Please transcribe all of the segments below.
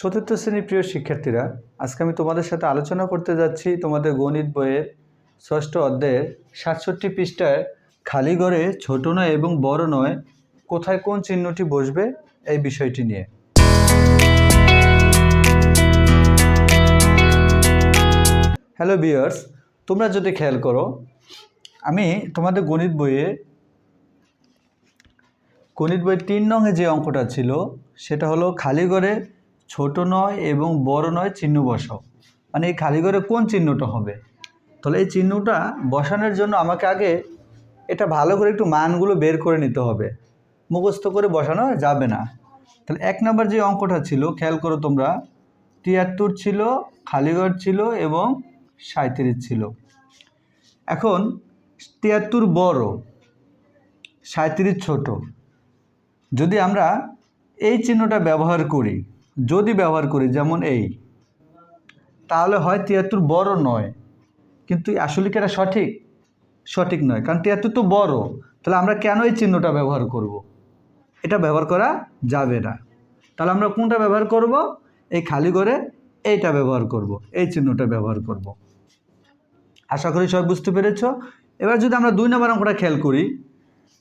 চতুর্থ শ্রেণির প্রিয় শিক্ষার্থীরা, আজকে আমি তোমাদের সাথে আলোচনা করতে যাচ্ছি তোমাদের গণিত বইয়ের ষষ্ঠ অধ্যায়ের সাতষট্টি পৃষ্ঠায়, খালি ঘরে ছোট নয় এবং বড় নয়, কোথায় কোন চিহ্নটি বসবে এই বিষয়টি নিয়ে। হ্যালো বিয়ার্স তোমরা যদি খেয়াল করো, আমি তোমাদের গণিত বইয়ে, গণিত বইয়ের তিন নঙে যে অঙ্কটা ছিল, সেটা হলো খালি ঘরে ছোট নয় এবং বড় নয় চিহ্ন বসাও। মানে এই খালি ঘরে কোন চিহ্নটা হবে? তাহলে এই চিহ্নটা বসানোর জন্য আমাকে আগে এটা ভালো করে একটু মানগুলো বের করে নিতে হবে। মুখস্থ করে বসানো যাবে না। তাহলে এক নম্বর যে অঙ্কটা ছিল, খেয়াল করো তোমরা, তিয়াত্তর ছিল খালিগড় ছিল এবং সাঁত্রিশ ছিল। এখন তিয়াত্তর বড় সাঁত্রিশ ছোট। যদি আমরা এই চিহ্নটা ব্যবহার করি যদি ব্যবহার করি, যেমন এই, তাহলে হয় তিয়াত্তর বড় নয় কিন্তু আসলে কি এটা সঠিক সঠিক নয়, কারণ তিয়াত্তর তো বড় তাহলে আমরা কেন এই চিহ্নটা ব্যবহার করব। এটা ব্যবহার করা যাবে না তাহলে আমরা কোনটা ব্যবহার করব এই খালি করে এইটা ব্যবহার করব। এই চিহ্নটা ব্যবহার করব। আশা করি সবাই বুঝতে পেরেছ এবার যদি আমরা দুই নম্বর অঙ্কটা খেয়াল করি,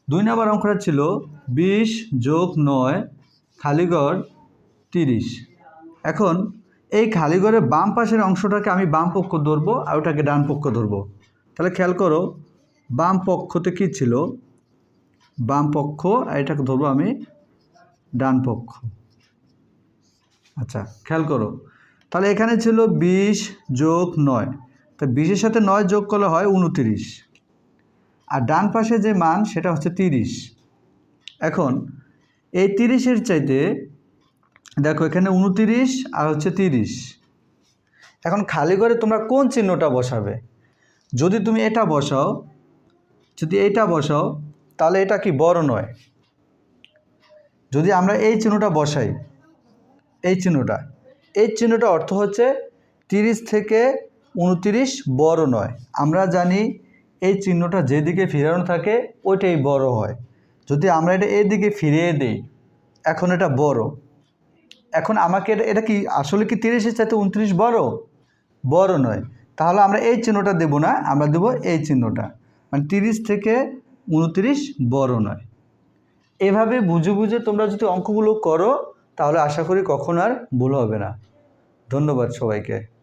দুই নম্বর অঙ্কটা ছিল বিশ যোগ নয় খালিগড় তিরিশ। এখন এই খালিগড়ের বাম পাশের অংশটাকে আমি বাম পক্ষ ধরবো আর ওটাকে ডান পক্ষ ধরবো। তাহলে খেয়াল করো, বাম পক্ষতে কী ছিল? বাম পক্ষ, আর এটাকে ধরবো আমি ডান পক্ষ। আচ্ছা খেয়াল করো। তাহলে এখানে ছিল বিশ যোগ নয়। তা বিশের সাথে নয় যোগ করলে হয় উনতিরিশ। আর ডান পাশে যে মান, সেটা হচ্ছে তিরিশ। এখন এই তিরিশের চাইতে দেখো, এখানে উনতিরিশ আর হচ্ছে তিরিশ। এখন খালি করে তোমরা কোন চিহ্নটা বসাবে? যদি তুমি এটা বসাও, যদি এটা বসাও, তাহলে এটা কি বড় নয়? যদি আমরা এই চিহ্নটা বসাই, এই চিহ্নটা এই চিহ্নটা অর্থ হচ্ছে তিরিশ থেকে উনতিরিশ বড় নয়। আমরা জানি এই চিহ্নটা যেদিকে ফিরানো থাকে, ওইটাই বড় হয়। যদি আমরা এটা এদিকে ফিরিয়ে দিই, এখন এটা বড়। এখন আমাকে এটা কি, আসলে কি তিরিশের চাইতে উনত্রিশ বড়? বড় নয়। তাহলে আমরা এই চিহ্নটা দেব না, আমরা দেব এই চিহ্নটা। মানে তিরিশ থেকে উনত্রিশ বড় নয়। এভাবে বুঝে বুঝে তোমরা যদি অঙ্কগুলো করো, তাহলে আশা করি কখন আর ভুল হবে না। ধন্যবাদ সবাইকে।